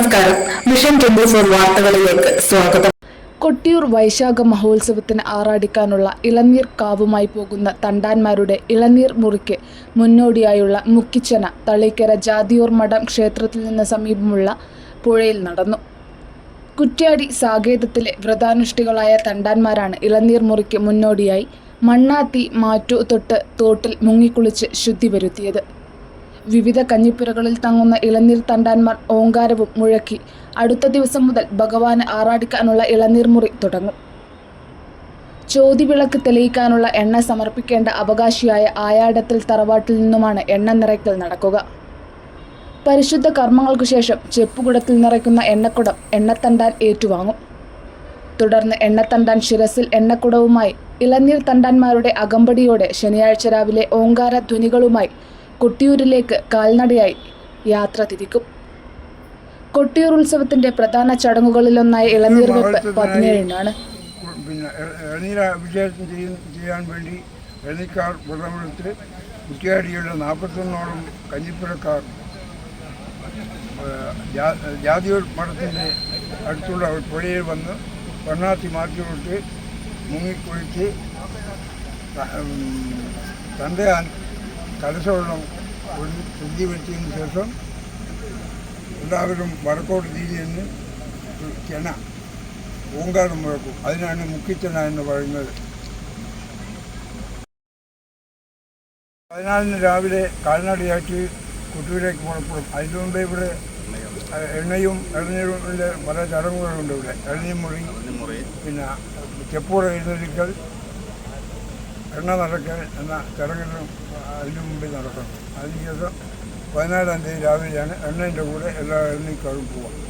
നമസ്കാരം. Mission twenty four വാർത്തകളിലേക്ക് സ്വാഗതം. കൊട്ടിയൂർ വൈശാഖ മഹോത്സവത്തിന് ആറാടിക്കാനുള്ള ഇളനീർ കാവുമായി പോകുന്ന തണ്ടാന്മാരുടെ ഇളനീർ മുറിക്ക് മുന്നോടിയായുള്ള മുക്കിച്ചന തളിക്കര ജാതിയൂർ മഠം ക്ഷേത്രത്തിൽ നിന്ന് സമീപമുള്ള പുഴയിൽ നടന്നു. കുറ്റ്യാടി സാകേതത്തിലെ വ്രതാനുഷ്ഠികളായ തണ്ടാന്മാരാണ് ഇളനീർ മുറിക്ക് മുന്നോടിയായി മണ്ണാത്തി മാറ്റു തൊട്ട് തോട്ടിൽ മുങ്ങിക്കുളിച്ച് ശുദ്ധി വരുത്തിയത്. വിവിധ കഞ്ഞിപ്പുരകളിൽ തങ്ങുന്ന ഇളനീർ തണ്ടാന്മാർ ഓങ്കാരവും മുഴക്കി. അടുത്ത ദിവസം മുതൽ ഭഗവാനെ ആറാടിക്കാനുള്ള ഇളനീർ മുറി തുടങ്ങും. ചോതിവിളക്ക് തെളിയിക്കാനുള്ള എണ്ണ സമർപ്പിക്കേണ്ട അവകാശിയായ ആയാടത്തിൽ തറവാട്ടിൽ നിന്നുമാണ് എണ്ണ നിറയ്ക്കൽ നടക്കുക. പരിശുദ്ധ കർമ്മങ്ങൾക്കു ശേഷം ചെപ്പുകുടത്തിൽ നിറയ്ക്കുന്ന എണ്ണക്കുടം എണ്ണത്തണ്ടാൻ ഏറ്റുവാങ്ങും. തുടർന്ന് എണ്ണത്തണ്ടാൻ ശിരസിൽ എണ്ണക്കുടവുമായി ഇളനീർ തണ്ടാന്മാരുടെ അകമ്പടിയോടെ ശനിയാഴ്ച രാവിലെ ഓങ്കാര ധ്വനികളുമായി കൊട്ടിയൂരിലേക്ക് കാൽനടയായി യാത്ര തിരിക്കും. കൊട്ടിയൂർ ഉത്സവത്തിന്റെ പ്രധാന ചടങ്ങുകളിലൊന്നായ ഇളനീർ വെപ്പ് പതിനേഴിനാണ്. പിന്നെ ചെയ്യാൻ വേണ്ടി ഇളനിക്കാർ കുറ്റിയാടിയുള്ള നാൽപ്പത്തൊന്നോളം കഞ്ഞിപ്പുരക്കാർ ജാതിയൂർ മഠത്തിന്റെ അടുത്തുള്ള ഒരു പുഴയിൽ വന്ന് വണ്ണാത്തി മാറ്റി കൊടുത്ത് മുങ്ങിക്കൊഴിച്ച് ത- ഉം, കലശവെള്ളം ശുദ്ധി വരുത്തിയതിന് ശേഷം എല്ലാവരും വടക്കോട്ട് തിരിയെന്ന്. ചെണ പൂങ്കാട് മുഴക്കും. അതിനാണ് മുക്കിച്ചെണ എന്ന് പറയുന്നത്. പതിനാലിന് രാവിലെ കാൽനടയാക്കി കുട്ടിയിലേക്ക് പുറപ്പെടും. അതിനു മുമ്പേ ഇവിടെ എണ്ണയും ഇളനീരിന്റെ പല ചടങ്ങുകളുണ്ട് ഇവിടെ. ഇളനീർ മുറി പിന്നെ ചെപ്പൂറ എഴുന്നള്ളിക്കൽ എണ്ണ നടക്കൽ എന്ന ചടങ്ങിനും അതിനു മുമ്പിൽ നടക്കണം. അതിനുശേഷം പതിനാലാം തീയതി രാവിലെയാണ് എണ്ണേന്റെ കൂടെ എല്ലാ ഇളനീക്കാരും പോവുക.